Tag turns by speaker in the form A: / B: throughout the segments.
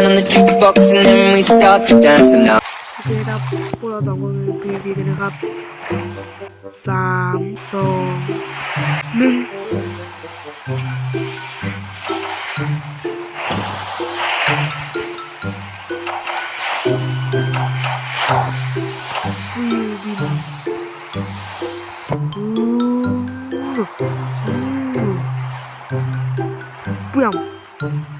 A: hand on the jukebox and then we start to dance now.
B: โอเคครับพวกเราสองคนเป็น PVP กันนะครับสามสองหนึ่งอืมบิน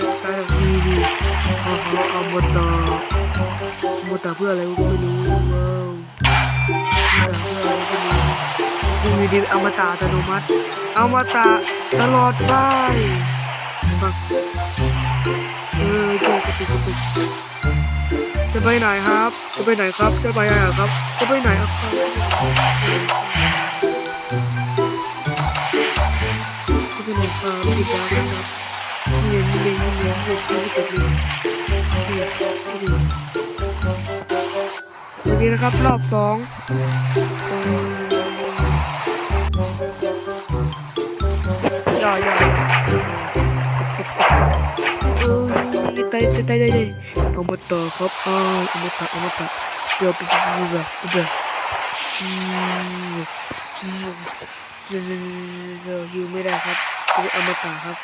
B: เอาเอาเอาหมดต่อมดต่อเพื่ออะไรก็ไม่รู้ว้าวเพื่ออะไรก็ไม่รู้กูมีดีอมตะอัตโนมัติอมตะตลอดไปฟังเออเจอกระตุกกระตุกจะไปไหนครับ จะไปไหนครับ จะไปไหนครับ จะไปไหนครับจะไปไหนครับปิดแล้วนะครับเรียนเรียนเรียนเรียนเรียน เรียนเรียนวันนี้นะครับรอบสองย่อย่อเออตายตายตายตายอมต่อครับอ้าวอมต่อมต่อเดี๋ยวไปดูแบบเดี๋ยวอืมอืมเดี๋ยวเดี๋ยวอยู่ไม่ได้ครับเอมต่อครับ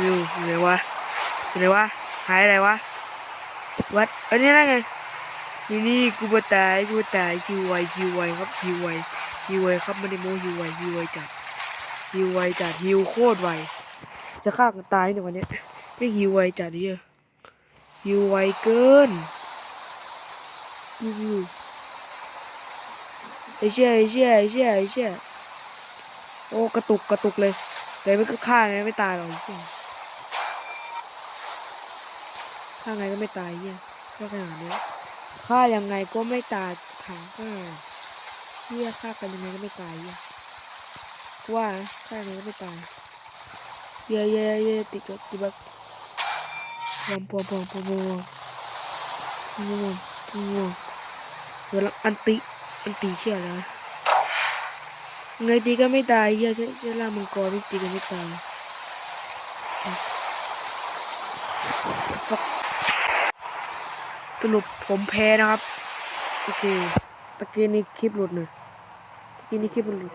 B: อยู่ไหนวะไหนวะ หายอะไรวะ วัดอันนี้อะไรไงนี่นี่กูมาตายกูตายฮิวไวฮิวไวครับฮิวไวฮิวไวครับไม่ได้โม้ฮิวไวฮิวไวจัดฮิวไวจัดฮิวโคตรไวจะฆ่ากันตายในวันนี้ไม่ฮิวไวจัดเฮียฮิวไวเกินฮิวไอ้เชี่ยไอ้เชี่ยไอ้เชี่ยไอ้เชี่ยโอ้กระตุกกระตุกเลยแต่ไม่ก็ฆ่าไงไม่ตายหรอก ฆ่าไงก็ไม่ตายเยี่ยก็ขนาดนี้ฆ่ายังไงก็ไม่ตายถามก็เยี่ยฆ่ากันยังไงก็ไม่ตายเยี่ยว่าฆ่ายังไงก็ไม่ตายเยี่ยเยี่ยเยี่ยติดกับติดบักปวงปวงปวงปอมปอมปอมปอมเวลายวอันติอันติเชื่อเลยไงตีก็ไม่ตายเฮียใช้ใล่ามังกรไม่ตีก็ไม่ตาย สรุปผมแพ้นะครับ โอเคตะกี้นี้คลิปหลุดหนึ่งตะกี้นี้คลิปหลุด